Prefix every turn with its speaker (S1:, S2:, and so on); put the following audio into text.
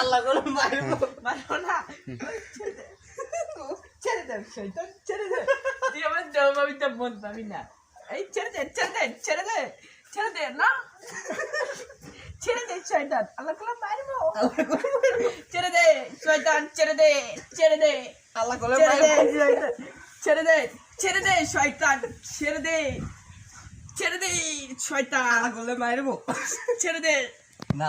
S1: আল্লাহ করে মারবো
S2: মারো না ছেড়ে দেন ছেড়ে শয়তান ছেড়ে দেন তুই আমার জবাবিটা মন পাবি না এই ছেড়ে দে ছেড়ে দে ছেড়ে দে ছেড়ে দে না ছেড়ে দে শয়তান আল্লাহ করে মারবো ছেড়ে দে শয়তান ছেড়ে দে ছেড়ে দে
S1: আল্লাহ করে
S2: ছেড়ে
S1: মারবো
S2: ছেড়ে দে ছেড়ে দে শয়তান ছেড়ে দে ছেড়ে দে শয়তান
S1: আল্লাহ করে মারবো
S2: ছেড়ে দে
S1: না